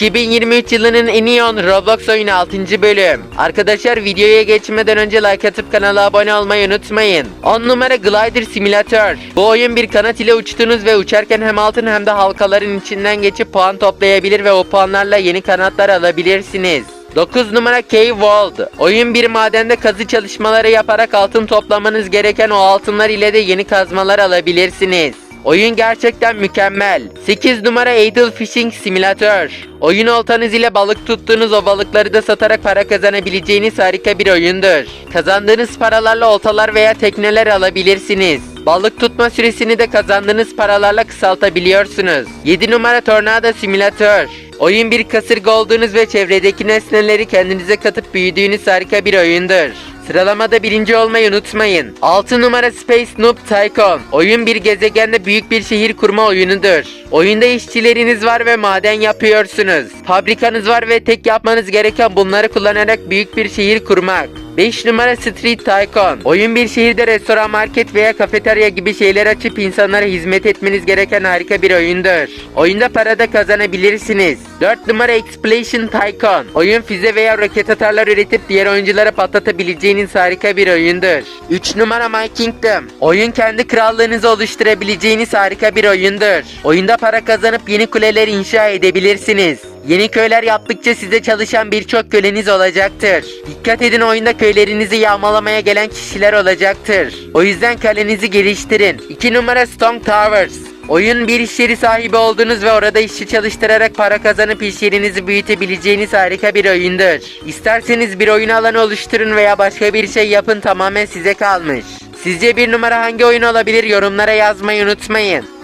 2023 yılının en iyi 10 Roblox oyunu 6. bölüm. Arkadaşlar videoya geçmeden önce like atıp kanala abone olmayı unutmayın. 10 numara Glider Simulator. Bu oyun bir kanat ile uçtunuz ve uçarken hem altın hem de halkaların içinden geçip puan toplayabilir ve o puanlarla yeni kanatlar alabilirsiniz. 9 numara Cave World. Oyun bir madende kazı çalışmaları yaparak altın toplamanız gereken o altınlar ile de yeni kazmalar alabilirsiniz. Oyun gerçekten mükemmel. 8 numara Idle Fishing Simulator. Oyun oltanız ile balık tuttuğunuz o balıkları da satarak para kazanabileceğiniz harika bir oyundur. Kazandığınız paralarla oltalar veya tekneler alabilirsiniz. Balık tutma süresini de kazandığınız paralarla kısaltabiliyorsunuz. 7 numara Tornado Simulator. Oyun bir kasırga olduğunuz ve çevredeki nesneleri kendinize katıp büyüdüğünüz harika bir oyundur. Sıralamada birinci olmayı unutmayın. 6 numara Space Noob Tycoon. Oyun bir gezegende büyük bir şehir kurma oyunudur. Oyunda işçileriniz var ve maden yapıyorsunuz. Fabrikanız var ve tek yapmanız gereken bunları kullanarak büyük bir şehir kurmak. 5 numara Street Tycoon. Oyun bir şehirde restoran, market veya kafeterya gibi şeyler açıp insanlara hizmet etmeniz gereken harika bir oyundur. Oyunda para da kazanabilirsiniz. 4 numara Explosion Tycoon. Oyun füze veya roket atarlar üretip diğer oyunculara patlatabileceğiniz harika bir oyundur. 3 numara My Kingdom. Oyun kendi krallığınızı oluşturabileceğiniz harika bir oyundur. Oyunda para kazanıp yeni kuleler inşa edebilirsiniz. Yeni köyler yaptıkça size çalışan birçok köleniz olacaktır. Dikkat edin oyunda köylerinizi yağmalamaya gelen kişiler olacaktır. O yüzden kalenizi geliştirin. 2 numara Stone Towers. Oyun bir iş yeri sahibi oldunuz ve orada işçi çalıştırarak para kazanıp iş yerinizi büyütebileceğiniz harika bir oyundur. İsterseniz bir oyun alanı oluşturun veya başka bir şey yapın tamamen size kalmış. Sizce bir numara hangi oyun olabilir yorumlara yazmayı unutmayın.